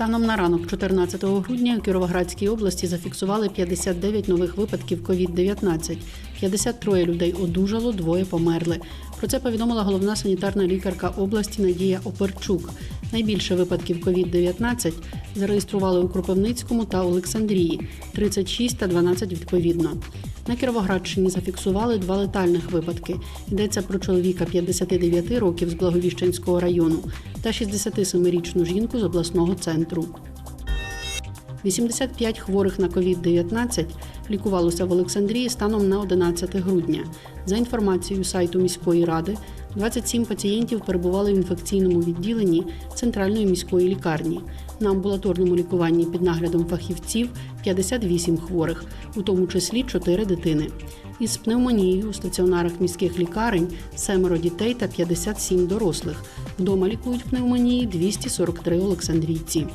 Станом на ранок 14 грудня у Кіровоградській області зафіксували 59 нових випадків COVID-19. 53 людей одужало, двоє померли. Про це повідомила головна санітарна лікарка області Надія Оперчук. Найбільше випадків COVID-19 зареєстрували у Кропивницькому та Олександрії 36 та 12 відповідно. На Кіровоградщині зафіксували два летальних випадки. Йдеться про чоловіка 59 років з Благовіщенського району та 67-річну жінку з обласного центру. 85 хворих на COVID-19 лікувалося в Олександрії станом на 11 грудня. За інформацією сайту міської ради, 27 пацієнтів перебували в інфекційному відділенні центральної міської лікарні. На амбулаторному лікуванні під наглядом фахівців 58 хворих, у тому числі 4 дитини. Із пневмонією у стаціонарах міських лікарень семеро дітей та 57 дорослих. Вдома лікують пневмонії 243 олександрійці.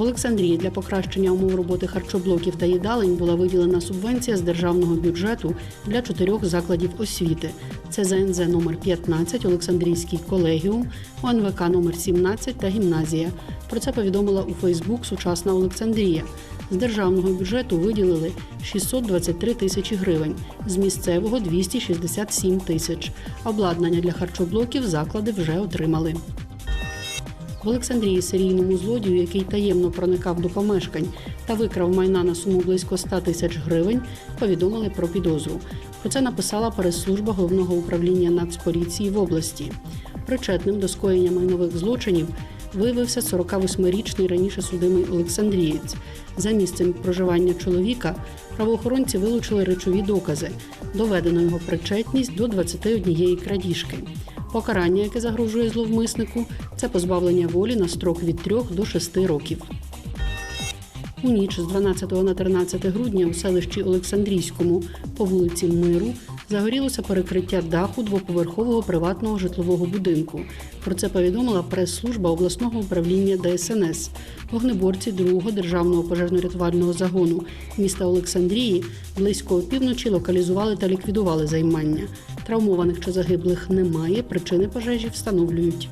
В Олександрії для покращення умов роботи харчоблоків та їдалень була виділена субвенція з державного бюджету для чотирьох закладів освіти. Це ЗНЗ номер 15, Олександрійський колегіум, ОНВК номер 17 та гімназія. Про це повідомила у Фейсбук Сучасна Олександрія. З державного бюджету виділили 623 тисячі гривень, з місцевого 267 тисяч. Обладнання для харчоблоків заклади вже отримали. В Олександрії серійному злодію, який таємно проникав до помешкань та викрав майна на суму близько 100 тисяч гривень, повідомили про підозру. Про це написала прес-служба головного управління Нацполіції в області. Причетним до скоєння майнових злочинів виявився 48-річний раніше судимий Олександрієць. За місцем проживання чоловіка правоохоронці вилучили речові докази. Доведено його причетність до 21 крадіжки. Покарання, яке загрожує зловмиснику, це позбавлення волі на строк від 3 до 6 років. У ніч з 12 на 13 грудня у селищі Олександрійському по вулиці Миру загорілося перекриття даху двоповерхового приватного житлового будинку. Про це повідомила прес-служба обласного управління ДСНС. Вогнеборці другого державного пожежно-рятувального загону міста Олександрії близько опівночі локалізували та ліквідували займання. Травмованих чи загиблих немає. Причини пожежі встановлюють.